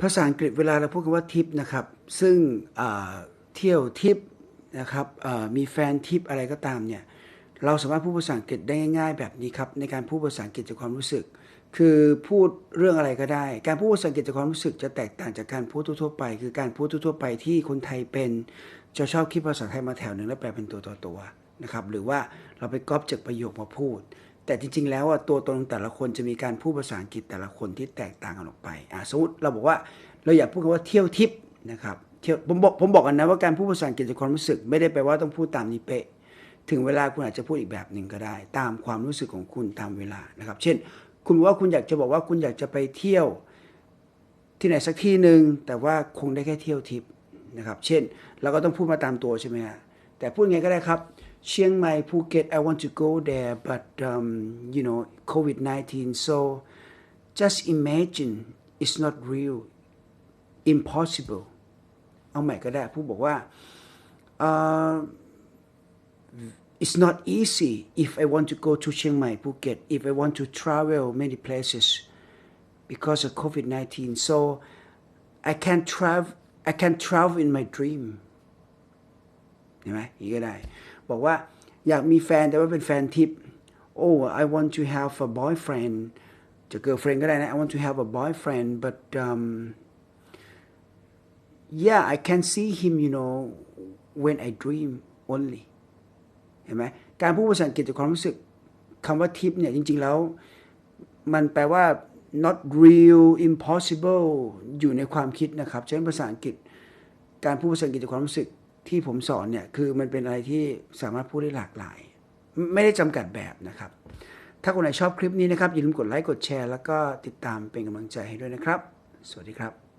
ภาษาอังกฤษเวลาเราพูดคำว่าทิปนะครับ ซึ่งเที่ยวทิปนะครับมีแฟนทิปอะไรก็ตามเนี่ยเราสามารถพูดภาษาอังกฤษได้ง่าย ๆ แบบนี้ครับในการพูดภาษาอังกฤษจากความรู้สึก คือพูดเรื่องอะไรก็ได้ การพูดภาษาอังกฤษจากความรู้สึกจะแตกต่างจากการพูดทั่วๆไป คือการพูดทั่วๆไปที่คนไทยเป็นจะชอบคิดภาษาไทยมาแถวหนึ่งแล้วแปลเป็นตัวต่อตัวนะครับหรือว่าเราไปก๊อปจากประโยคมาพูด แต่จริง ๆ แล้วอะตัวตนแต่ละคนจะมีการพูดภาษาอังกฤษแต่ละคนที่แตกต่างกันออกไปอะสมมติเราบอกว่าเราอยากพูดคำว่าเที่ยวทิปนะครับเที่ยวผมบอกผมบอกกันนะว่าการพูดภาษาอังกฤษจากความรู้สึก ไม่ได้แปลว่าต้องพูดตามนี้เป๊ะถึงเวลาคุณอาจจะพูดอีกแบบหนึ่งก็ได้ ตามความรู้สึกของคุณตามเวลานะครับ เช่น คุณบอกว่าคุณอยากจะบอกว่าคุณอยากจะไปเที่ยวที่ไหนสักที่หนึ่งแต่ว่าคงได้แค่เที่ยวทิปนะครับ เช่น เราก็ต้องพูดมาตามตัวใช่ไหมฮะแต่พูดไงก็ได้ครับ เชียงใหม่ภูเก็ต I want to go there but um, you know COVID 19 so just imagine it's not real impossible เอาใหม่ก็ได้พูดบอกว่าเอ่อ it's not easy if I want to go to Chiang Mai, Phuket, if I want to travel many places because of COVID 19. So I can travel, I can travel in my dream. เห็นไหมอีกก็ได้ บอกว่าอยากมีแฟนแต่ว่าเป็นแฟนทิป oh I want to have a boyfriend จะ girlfriend ก็ได้นะ I want to have a boyfriend but um, yeah I can see him you know when I dream only เห็นไหมการพูดภาษาอังกฤษจากความรู้สึกคำว่าทิปเนี่ยจริง ๆ แล้ว มันแปลว่า not real impossible อยู่ในความคิดนะครับฉะนั้นภาษาอังกฤษ การพูดภาษาอังกฤษจากความรู้สึก ที่ผมสอนเนี่ยคือมันเป็นอะไรที่สามารถพูดได้หลากหลาย ไม่ได้จำกัดแบบนะครับ ถ้าคนไหนชอบคลิปนี้นะครับอย่าลืมกดไลค์กดแชร์ แล้วก็ติดตามเป็นกำลังใจให้ด้วยนะครับ สวัสดีครับ